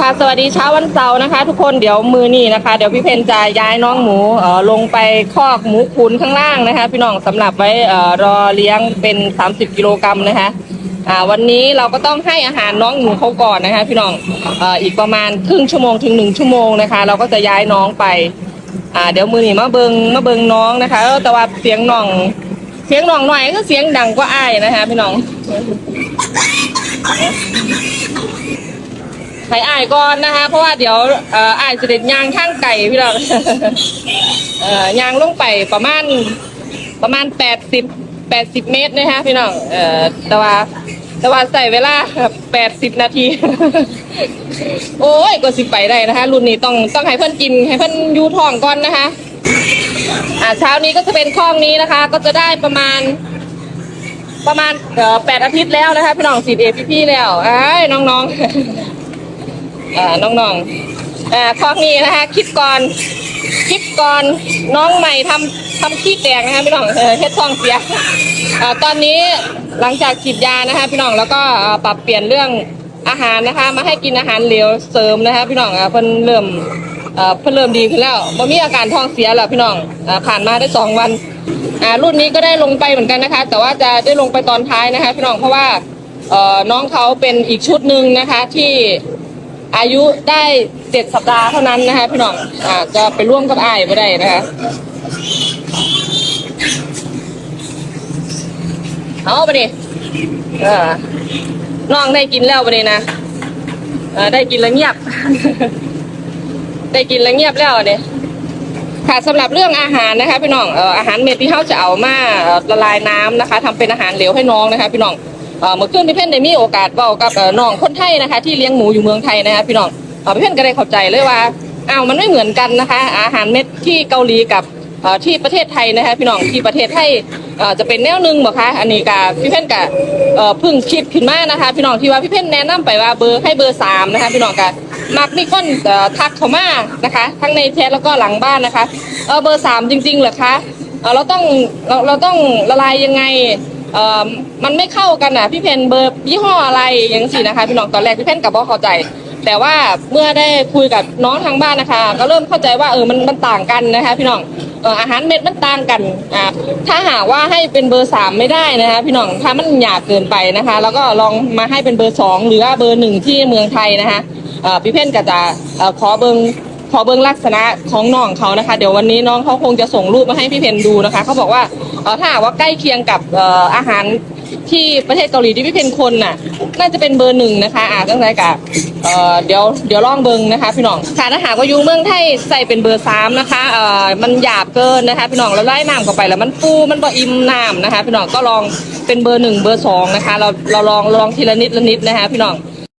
ค่ะสวัสดีเช้าวันเสาร์นะคะ ทุกคนเดี๋ยวมือนี่นะคะ เดี๋ยวพี่เพนจะย้ายน้องหมูเอ่อลงไปคอกหมูขุนข้างล่างนะคะ พี่น้องสำหรับไว้เอ่อรอเลี้ยงเป็น 30 กิโลกรัมนะคะอ่าวันนี้เราก็ต้องให้อาหารน้องหมูเขาก่อนนะคะ พี่น้องเอ่ออีกประมาณครึ่งชั่วโมงถึงหนึ่งชั่วโมงนะคะ เราก็จะย้ายน้องไปอ่าเดี๋ยวมือนี่มาเบิงมาเบิงน้องนะคะแต่ว่าเสียงน้อง เสียงน้องหน่อยก็เสียงดังกว่าอ้ายนะคะ พี่น้อง ให้อายก่อนนะคะ เพราะว่าเดี๋ยวเอ่ออายจะเด็ดยางข้างไก่พี่เราเอ่อยางลงไปประมาณประมาณแปดสิบแปดสิบเมตรนะคะพี่น้องเอ่อแต่ว่าแต่ว่าใส่เวลาแปดสิบนาที โอ้ยก็สิไปได้นะคะ รุ่นนี้ต้องต้องให้เพื่อนกินให้เพื่อนยูท้องก่อนนะคะ อ่าเช้านี้ก็จะเป็นข้องนี้นะคะ ก็จะได้ประมาณประมาณแปดอาทิตย์แล้วนะคะ พี่น้องสีเอพี่ๆแล้วไอ้น้องๆ อ่าน้องๆอ่าข้อนี้นะคะคิดก่อนคิดก่อนน้องใหม่ทำทำขี้แตกนะคะพี่น้องเออเฮ็ดท้องเสียอ่าตอนนี้หลังจากฉีดยานะคะ พี่น้องแล้วก็ปรับเปลี่ยนเรื่องอาหารนะคะ มาให้กินอาหารเหลวเสริมนะคะ พี่น้องอ่าเพิ่นเริ่มเอ่อเพิ่นเริ่มดีขึ้นแล้วบ่มีอาการท้องเสียแล้วพี่น้องอ่าผ่านมาได้สองวันอ่ารุ่นนี้ก็ได้ลงไปเหมือนกันนะคะ แต่ว่าจะได้ลงไปตอนท้ายนะคะ พี่น้องเพราะว่าน้องเขาเป็นอีกชุดหนึ่งนะคะที่ อายุได้เจ็ดสัปดาห์เท่านั้นนะคะพี่น้องอ่าจะไปร่วมกับอายไม่ได้นะคะเอาไปดิเออน้องได้กินแล้วไปดินะเออได้กินแล้วเงียบ ได้กินแล้วเงียบแล้วเนี่ยค่ะสำหรับเรื่องอาหารนะคะพี่น้องอาหารเม็ดที่เขาจะเอามาละลายน้ำนะคะทำเป็นอาหารเหลวให้น้องนะคะพี่น้อง เออเมื่อคืนพี่เพ่นได้มีโอกาสเว้ากับน้องคนไทยนะคะ ที่เลี้ยงหมูอยู่เมืองไทยนะคะพี่น้องเออพี่เพ่นก็ได้เข้าใจเลยว่าอ้าวมันไม่เหมือนกันนะคะ อาหารเม็ดที่เกาหลีกับที่ประเทศไทยนะคะพี่น้องที่ประเทศไทยเอ่อจะเป็นแนวหนึงบ่คะอันนี้กับพี่เพ่นกับเพิ่งคิดขึ้นมานะคะ พี่น้องที่ว่าพี่เพ่นแนะนำไปว่าเบอร์ให้เบอร์สามนะคะ พี่น้องกับมักมีคนทักเข้ามานะคะ ทั้งในแชทแล้วก็หลังบ้านนะคะเออเบอร์สามจริงๆเหรอคะเออเราต้องเราเราต้องละลายยังไง เอ่อมันไม่เข้ากันอะพี่เพนเบอร์ยี่ห้ออะไรอย่างสี่นะคะพี่น้องตอนแรกพี่เพนกับบ่เข้าใจ แต่ว่าเมื่อได้คุยกับน้องทางบ้านนะคะ ก็เริ่มเข้าใจว่าเออมันมันต่างกันนะคะ พี่น้องเอออาหารเม็ดมันต่างกันอ่าถ้าหากว่าให้เป็นเบอร์สามไม่ได้นะคะพี่น้องถ้ามันหยาบเกินไปนะคะ แล้วก็ลองมาให้เป็นเบอร์สองหรือว่าเบอร์หนึ่งที่เมืองไทยนะคะเอ่อพี่เพนก็จะเอ่อขอเบิงขอเบื้งลักษณะของน้องเขานะคะ เดี๋ยววันนี้น้องเขาคงจะส่งรูปมาให้พี่เพนดูนะคะเขาบอกว่า เออถ้าหากว่าใกล้เคียงกับเอ่ออาหารที่ประเทศเกาหลีที่พี่เพนคนน่ะ น่าจะเป็นเบอร์หนึ่งนะคะอ่าตั้งใจกับเอ่อเดี๋ยวเดี๋ยวลองเบิงนะคะ พี่น้องค่ะถ้าหากว่าอยูเมืองไทยใส่เป็นเบอร์สามนะคะเอ่อมันหยาบเกินนะคะพี่น้องแล้วไล่น้ำเข้าไปแล้วมันฟูมันบ่อิ่มน้ำนะคะ พี่น้องก็ลองเป็นเบอร์หนึ่งเบอร์สองนะคะ เราเราลองลองทีละนิดละนิดนะคะ พี่น้อง